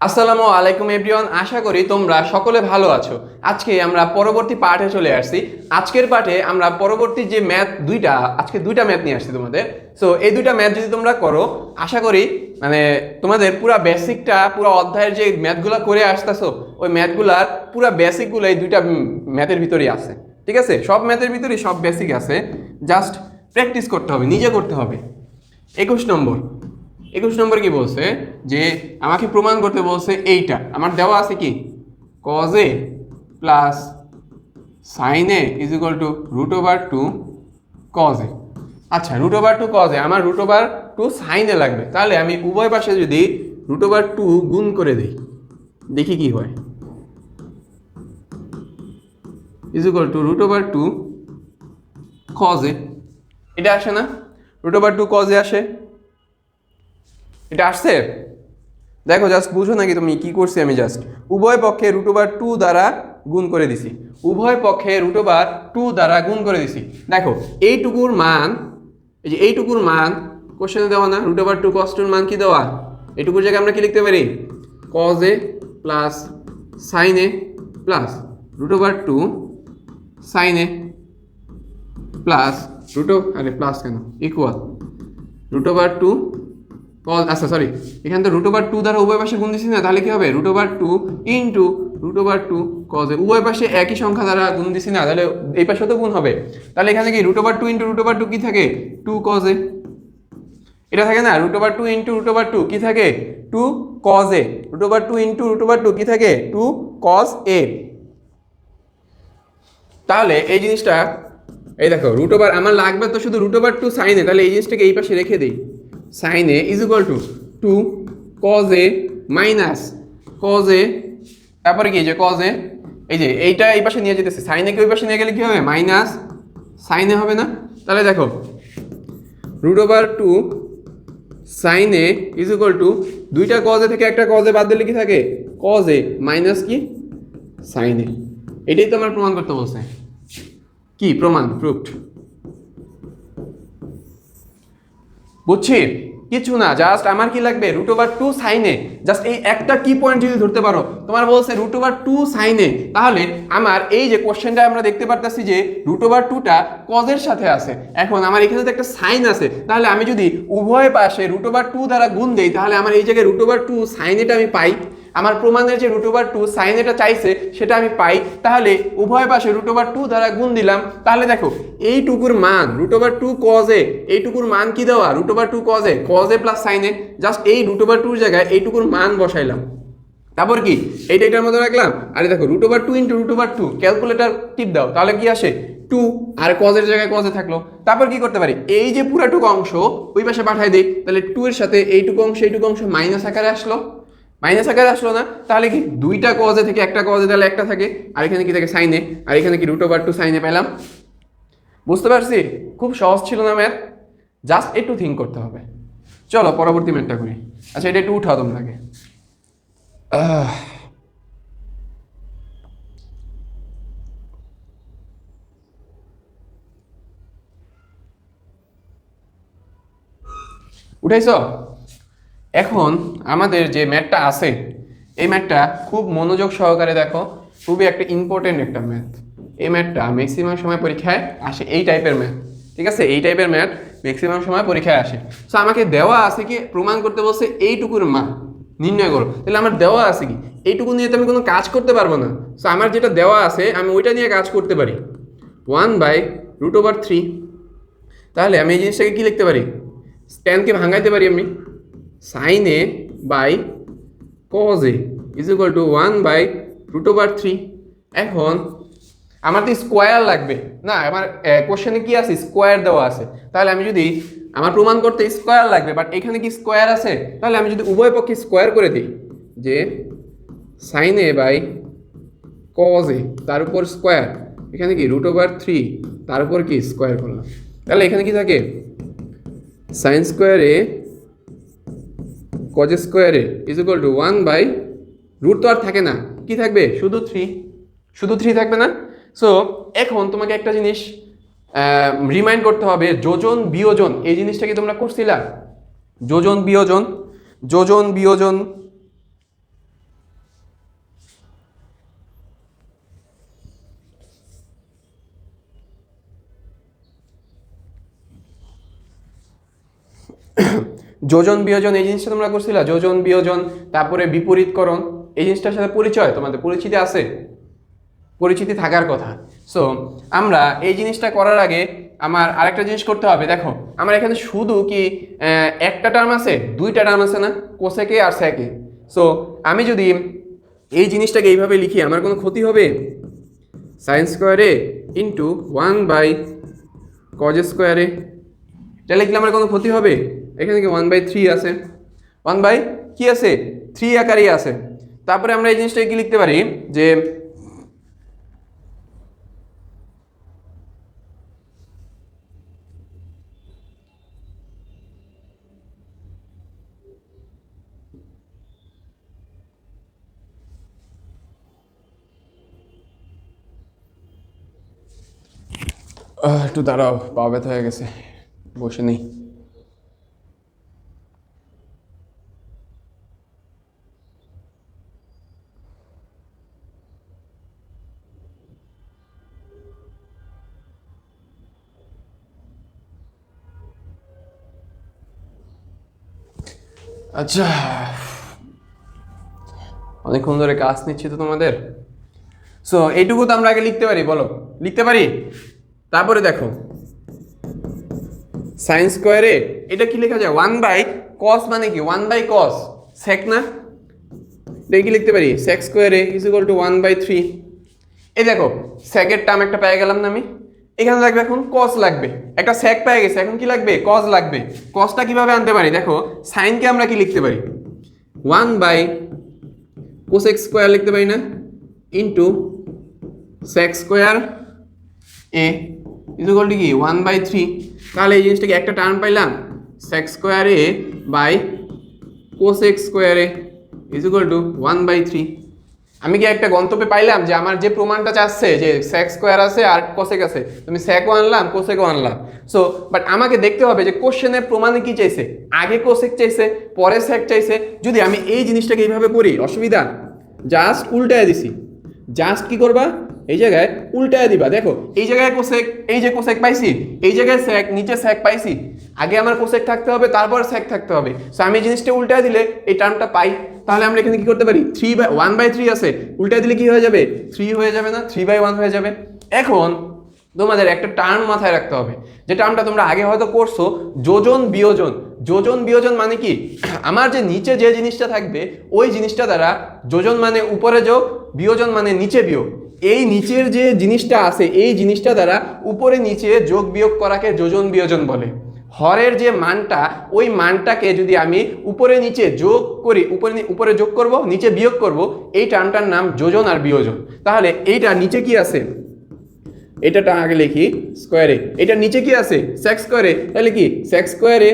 আসসালামু আলাইকুম এভরিওয়ান, আশা করি তোমরা সকলে ভালো আছো। আজকে আমরা পরবর্তী পাঠে চলে আসছি। আজকের পাঠে আমরা পরবর্তী যে ম্যাথ দুইটা, আজকে দুইটা ম্যাথ নিয়ে আসছি তোমাদের। সো এই দুইটা ম্যাথ যদি তোমরা করো, আশা করি মানে তোমাদের পুরা বেসিকটা পুরো অধ্যায়ের যে ম্যাথগুলো করে আসতেছো, ওই ম্যাথগুলার পুরা বেসিকগুলো এই দুইটা ম্যাথের ভিতরেই আছে। ঠিক আছে? সব ম্যাথের ভিতরেই সব বেসিক আছে। জাস্ট প্র্যাকটিস করতে হবে, নিজে করতে হবে। একুশ নম্বর। একুশ নম্বর কি বলছে? যে আমাকে প্রমাণ করতে বলছে এইটা। আমার দেওয়া আছে কি? Cos A plus sine A is equal to root over two cos A আচ্ছা root over two cos A আমার root over two sine A লাগবে। তাহলে আমি উভয় পাশে যদি রুট ওভার টু গুণ করে দিই, দেখি কি হয়। Is equal to root over two cos A এটা আসে না? রুট ওভার টু কজ আসে? এটা আসছে? দেখো জাস্ট বুঝো নাকি তুমি কি করছি আমি জাস্ট উভয় পক্ষে রুট ওভার টু দ্বারা গুণ করে দিছি। উভয় পক্ষে রুট ওভার টু দ্বারা গুণ করে দিছি। দেখো, এইটুকুর মান, এই যে এইটুকুর মান কোশ্চেনে দেওয়া না রুট ওভার টু কস্টুর মান কি দেওয়া? এইটুকুর জায়গায় আমরা কি লিখতে পারি? Cos A plus sine A plus root over two sine A plus root আরে প্লাস কেন? Equal root over two cos আচ্ছা সরি এখানে তো রুট ওভার টু দ্বারা উভয় পাশে গুণ দিচ্ছি না তাহলে কি হবে root over two into root over two কজে উভয় পাশে একই সংখ্যা দ্বারা গুণ দিচ্ছি না তাহলে এই পাশে তো গুণ হবে তাহলে এখানে কি root over two into root over two কি থাকে টু কজে এটা থাকে না root over two into root over two কি থাকে two cos A root over two into root over two কি থাকে টু কজ এ তাহলে এই জিনিসটা এই দেখো রুট ওভার আমার লাগবে তো শুধু রুট ওভার টু সাইনে তাহলে এই জিনিসটাকে এই পাশে রেখে দিই sine A is equal to two cos A minus cos A তারপরে কি যে কজ এ এই যে এইটা এই পাশে নিয়ে যেতেছে সাইন একে ওই পাশে নিয়ে গেলে কি হবে? মাইনাস সাইন এ হবে না? তাহলে দেখো root over two sine A is equal to দুইটা কজে থেকে একটা কজে বাদ দিলে কি থাকে? কজ এ মাইনাস কি? সাইন এ এটাই তো আমার প্রমাণ করতে বলছে। কি? প্রমাণ প্রুফড বুঝছি? কিছু না জাস্ট আমার কি লাগবে? রুট ওভার টু সাইনে জাস্ট এই একটা কি পয়েন্ট যদি ধরতে পারো, তোমার বলছে রুট ওভার টু সাইনে তাহলে আমার এই যে কোশ্চেনটা আমরা দেখতে পারতেছি যে রুট ওভার টুটা কজের সাথে আছে। এখন আমার এখানে তো একটা সাইন আছে। তাহলে আমি যদি উভয় পাশে রুট ওভার টু দ্বারা গুণ দেই, তাহলে আমার এই জায়গায় রুট ওভার টু সাইনেটা আমি পাই। আমার প্রমাণের যে রুট ওভার টু সাইন এটা চাইছে, সেটা আমি পাই। তাহলে উভয় পাশে রুট ওভার টু দ্বারা গুণ দিলাম। তাহলে দেখো, এইটুকুর মান রুট ওভার টু কজে এইটুকুর মান কি দেওয়া? রুট ওভার টু কজে কজে প্লাস সাইনে জাস্ট এই রুট ওভার টুর জায়গায় এইটুকুর মান বসাইলাম। তারপর কি? এইটা এটার মধ্যে রাখলাম। আরে দেখো root over two into root over two calculator টিপ দাও। তাহলে কি আসে? টু আর কজের জায়গায় কজে থাকল। তারপর কি করতে পারি? এই যে পুরাটুকু অংশ, ওই পাশে পাঠাই দিই। তাহলে টু এর সাথে এইটুকু অংশ এইটুকু অংশ মাইনাস আকারে আসলো। মাইনাস আকারে আসলো না, তাহলে কি দুইটা কজে থেকে একটা কজে তাহলে একটা থাকে। আর এখানে কি থাকে? সাইনে আর এখানে কি রুট ওভার টু সাইনে পেলাম। বুঝতে পারছি? খুব সহজ ছিল না ম্যাথ জাস্ট একটু থিঙ্ক করতে হবে। চলো, পরবর্তী ম্যাথটা করি। আচ্ছা এটা একটু উঠাও তোমাকে উঠাইছ? এখন আমাদের যে ম্যাথটা আছে, এই ম্যাথটা খুব মনোযোগ সহকারে দেখো, খুবই একটা ইম্পর্টেন্ট একটা ম্যাথ। এই ম্যাথটা ম্যাক্সিমাম সময় পরীক্ষায় আসে এই টাইপের ম্যাথ, ঠিক আছে? এই টাইপের ম্যাথ ম্যাক্সিমাম সময় পরীক্ষায় আসে। সো আমাকে দেওয়া আছে কি, প্রমাণ করতে বলছে এইটুকুর মান নির্ণয় করো। তাহলে আমার দেওয়া আছে কি? এইটুকু নিয়ে তো আমি কোনো কাজ করতে পারব না। সো আমার যেটা দেওয়া আছে, আমি ওইটা নিয়ে কাজ করতে পারি। One by root over three তাহলে আমি এই জিনিসটাকে কী লিখতে পারি? স্ট্যান্ডকে ভাঙাইতে পারি আমি? Sine A by cos A is equal to one by root over three এখন আমার তো স্কোয়ার লাগবে। না, আমার কোশ্চেনে কি আছে? স্কোয়ার দেওয়া আছে। তাহলে আমি যদি আমার প্রমাণ করতে স্কোয়ার লাগবে বাট এখানে কি স্কোয়ার আছে? তাহলে আমি যদি উভয় পক্ষে স্কোয়ার করে দিই, যে sine A by cos A, তার উপর স্কোয়ার এখানে কি রুট ওভার থ্রি তার উপর কি স্কোয়ার করলাম? তাহলে এখানে কি থাকে? Sine square A cos square A is equal to one by root তো আর থাকে না। কি থাকবে? শুধু থ্রি শুধু থ্রি থাকবে না? সো এখন তোমাকে একটা জিনিস রিমাইন্ড করতে হবে, যোজন বিয়োজন, এই জিনিসটা কি তোমরা করছিলা? যোজন বিয়োজন যোজন বিয়োজন। যোজন, বিয়োজন এই জিনিসটা তোমরা করছিলা? যোজন, বিয়োজন, তারপরে বিপরীতকরণ, এই জিনিসটার সাথে পরিচয়, তোমাদের পরিচিতি আছে? পরিচিতি থাকার কথা। সো আমরা এই জিনিসটা করার আগে আমার আরেকটা জিনিস করতে হবে, দেখো। আমার এখানে শুধু কি একটা টার্ম আছে? দুইটা টার্ম আছে না? কোসেকে আর স্যাকে। সো আমি যদি এই জিনিসটাকে এইভাবে লিখি, আমার কোনো ক্ষতি হবে? সাইন স্কোয়ারে ইন্টু ওয়ান বাই কজ স্কোয়ারে এটা লিখলে আমার কোনো ক্ষতি হবে? এখানে কি ওয়ান বাই থ্রি আছে। ওয়ান বাই কি আছে? থ্রি আকারই আছে। তারপরে আমরা এই জিনিসটা কি লিখতে পারি? যে একটু দাঁড়াও, পা ব্যথা হয়ে গেছে, বসে নেই। আচ্ছা। অনেকক্ষণ ধরে কাজ নিচ্ছি তো তোমাদের। সো এইটুকু তো আমরা আগে লিখতে পারি, বলো। লিখতে পারি? তারপরে দেখো। সাইন স্কোয়ারে এটা কি লেখা যায়? ওয়ান বাই কস মানে কি? ওয়ান বাই কস সেক না? এটা কি লিখতে পারি? Sec square A is equal to one by three এই দেখো সেকের টার্ম একটা পেয়ে গেলাম না আমি? এখানে লাগবে এখন কস লাগবে। একটা স্যাক পেয়ে গেছে, এখন কি লাগবে? কস লাগবে। কসটা কীভাবে আনতে পারি? দেখো সাইনকে আমরা কি লিখতে পারি? ওয়ান বাই কোসেক স্কোয়ার লিখতে পারি না? Into sec square A equal to কি? ওয়ান বাই থ্রি তাহলে এই জিনিসটাকে একটা টার্ম পাইলাম। Sec square A by cosec square A equal to one by three আমি কি একটা গন্তব্যে পাইলাম যে আমার যে প্রমাণটা চাচ্ছে যে স্যাক স্কোয়ার আছে আর কোসেক আছে, তুমি স্যাকও আনলাম কোসেকও আনলাম। সো বাট আমাকে দেখতে হবে যে কোশ্চেনের প্রমাণে কি চাইছে? আগে কোসেক চাইছে, পরে স্যাক চাইছে। যদি আমি এই জিনিসটাকে এইভাবে করি, অসুবিধা। জাস্ট উল্টায় দিছি। জাস্ট কি করবা? এই জায়গায় উল্টায় দিবা। দেখো, এই জায়গায় কোসেক এই যে কোসেক পাইছি, এই জায়গায় স্যাক নিচে স্যাক পাইছি। আগে আমার কোসেক থাকতে হবে, তারপর স্যাক থাকতে হবে। সো আমি জিনিসটা উল্টায় দিলে এই টার্মটা পাই। তাহলে আমরা এখানে কি করতে পারি? Three by one by three আছে। উল্টায় দিলে কি হয়ে যাবে? থ্রি হয়ে যাবে না থ্রি বাই ওয়ান হয়ে যাবে। এখন তোমাদের একটা টার্ম মাথায় রাখতে হবে। যে টার্মটা তোমরা আগে হয়তো করছ, যোজন বিয়োজন। যোজন বিয়োজন মানে কি? আমার যে নিচে যে জিনিসটা থাকবে, ওই জিনিসটা দ্বারা যোজন মানে উপরে যোগ, বিয়োজন মানে নিচে বিয়োগ। এই নিচের যে জিনিসটা আছে, এই জিনিসটা দ্বারা উপরে নিচে যোগ বিয়োগ করাকে যোজন বিয়োজন বলে। হরের যে মানটা, ওই মানটাকে যদি আমি উপরে নিচে যোগ করি, উপরে উপরে যোগ করব, নিচে বিয়োগ করব, এই টার্মটার নাম যোজন আর বিয়োজন। তাহলে এইটা নিচে কি আছে? এটাটা আগে লিখি স্কোয়ারে এটা নিচে কি আছে? সেক্স স্কোয়ারে তাহলে কি? সেক্স স্কোয়ারে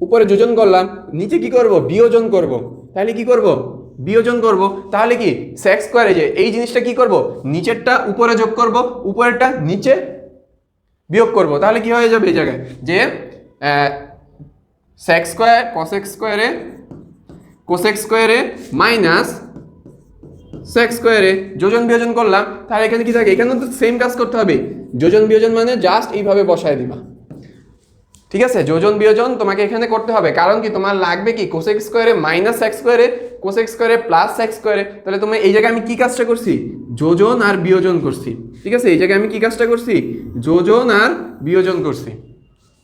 উপরে যোজন করলাম, নিচে কি করব? বিয়োজন করব। তাহলে কি করব? বিয়োজন করব, তাহলে কি? সেক্স স্কোয়ারে যে এই জিনিসটা কি করব? নিচেরটা উপরে যোগ করব, উপরেরটা নিচে বিয়োগ করব। তাহলে কি হয়ে যাবে এই জায়গায়? যে sec x square cosec x স্কোয়ারে কোসেক্স স্কোয়ারে মাইনাস সেক্স স্কোয়ারে যোজন বিয়োজন করলাম, তাহলে এখানে কি থাকে? এখানে তো সেম কাজ করতে হবে। যোজন বিয়োজন মানে জাস্ট এইভাবে বসায় দিবা। ঠিক আছে? যোজন বিয়োজন তোমাকে এখানে করতে হবে। কারণ কি? তোমার লাগবে কি? Cosec square A minus x square A cosec square A plus x square A তাহলে তুমি এই জায়গায় আমি কি কাজটা করছি? যোজন আর বিয়োজন করছি। ঠিক আছে? এই জায়গায় আমি কি কাজটা করছি? যোজন আর বিয়োজন করছি।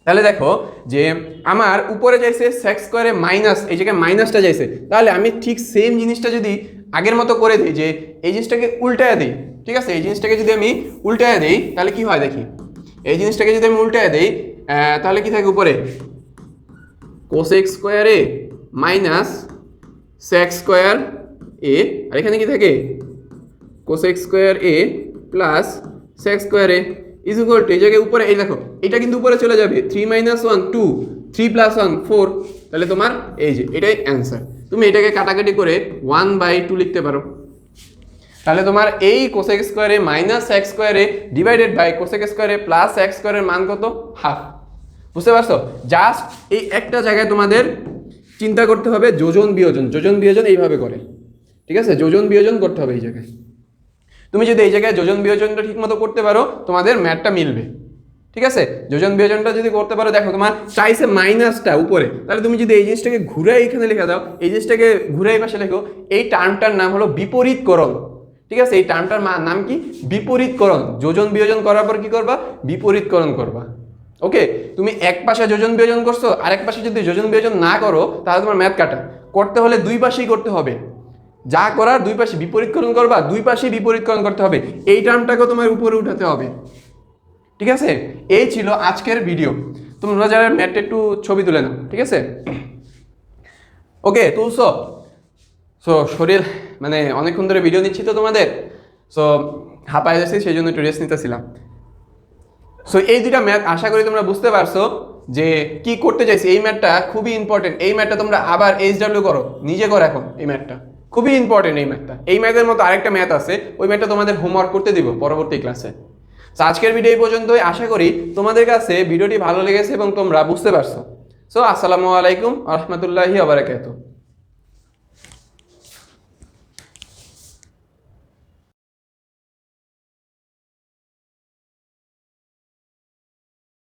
তাহলে দেখো যে আমার উপরে যাইছে সেক্স স্কোয়ারে মাইনাস এই জায়গায় মাইনাসটা যাইছে। তাহলে আমি ঠিক সেম জিনিসটা যদি আগের মতো করে দিই, যে এই জিনিসটাকে উল্টায় দিই, ঠিক আছে? এই জিনিসটাকে যদি আমি উল্টায় দিই, তাহলে কি হয় দেখি? এই জিনিসটাকে যদি আমি উল্টায় দিই তাহলে কি থাকে উপরে? Cosec square A minus sec square A আর এখানে কি থাকে? Cosec square A plus sec square A is equal to এই জায়গায় উপরে, এই দেখো, এটা কিন্তু উপরে চলে যাবে। Three minus one two three plus one four তাহলে তোমার এই যে, এটাই অ্যান্সার তুমি এটাকে কাটাকাটি করে ওয়ান বাই টু লিখতে পারো। তাহলে তোমার এই cosec square A minus x square A divided by cosec square A plus x স্কোয়ারের মান কত? হাফ বুঝতে পারছ? জাস্ট এই একটা জায়গায় তোমাদের চিন্তা করতে হবে যোজন বিয়োজন যোজন বিয়োজন এইভাবে করে। ঠিক আছে? যোজন বিয়োজন করতে হবে এই জায়গায়। তুমি যদি এই জায়গায় যোজন বিয়োজনটা ঠিক মতো করতে পারো, তোমাদের ম্যাথটা মিলবে। ঠিক আছে? যোজন বিয়োজনটা যদি করতে পারো, দেখো তোমার চাইছে মাইনাসটা উপরে। তাহলে তুমি যদি এই জিনিসটাকে ঘুরে এখানে লিখে দাও, এই জিনিসটাকে ঘুরে এই পাশে লেখো, এই টার্মটার নাম হলো বিপরীতকরণ। ঠিক আছে? এই টার্মটার নাম কি? বিপরীতকরণ। যোজন বিয়োজন করার পর কি করবা? বিপরীতকরণ করবা। ওকে তুমি এক পাশে যোজন বিয়োজন করছ, আরেক পাশে যদি যোজন বিয়োজন না করো, তাহলে তোমার ম্যাথ কাটা। করতে হলে দুই পাশেই করতে হবে। যা করার দুই পাশে বিপরীতকরণ করবা, দুই পাশেই বিপরীতকরণ করতে হবে। এই টার্মটাকে তোমার উপরে উঠাতে হবে। ঠিক আছে? এই ছিল আজকের ভিডিও তোমরা যারা ম্যাটে একটু ছবি তুলে নাও, ঠিক আছে? ওকে তুলছো? সো শরীর মানে অনেকক্ষণ ধরে ভিডিও নিচ্ছি তো তোমাদের। সো হাঁপায় যাচ্ছি সেই জন্য একটু রেস্ট নিতেছিলাম। সো এই দুইটা ম্যাথ আশা করি তোমরা বুঝতে পারছ যে কি করতে চাইছি। এই ম্যাথটা খুবই ইম্পর্টেন্ট এই ম্যাথটা তোমরা আবার এইচ ডাব্লিউ করো। নিজে করো এখন এই ম্যাথটা খুবই ইম্পর্টেন্ট এই ম্যাথটা এই ম্যাথের মতো আরেকটা ম্যাথ আছে। ওই ম্যাথটা তোমাদের হোমওয়ার্ক করতে দিব পরবর্তী ক্লাসে তো আজকের ভিডিও এই পর্যন্তই। আশা করি তোমাদের কাছে ভিডিওটি ভালো লেগেছে এবং তোমরা বুঝতে পারছ। সো আসসালামু আলাইকুম। রহমতুল্লাহি আবরাকাতুহ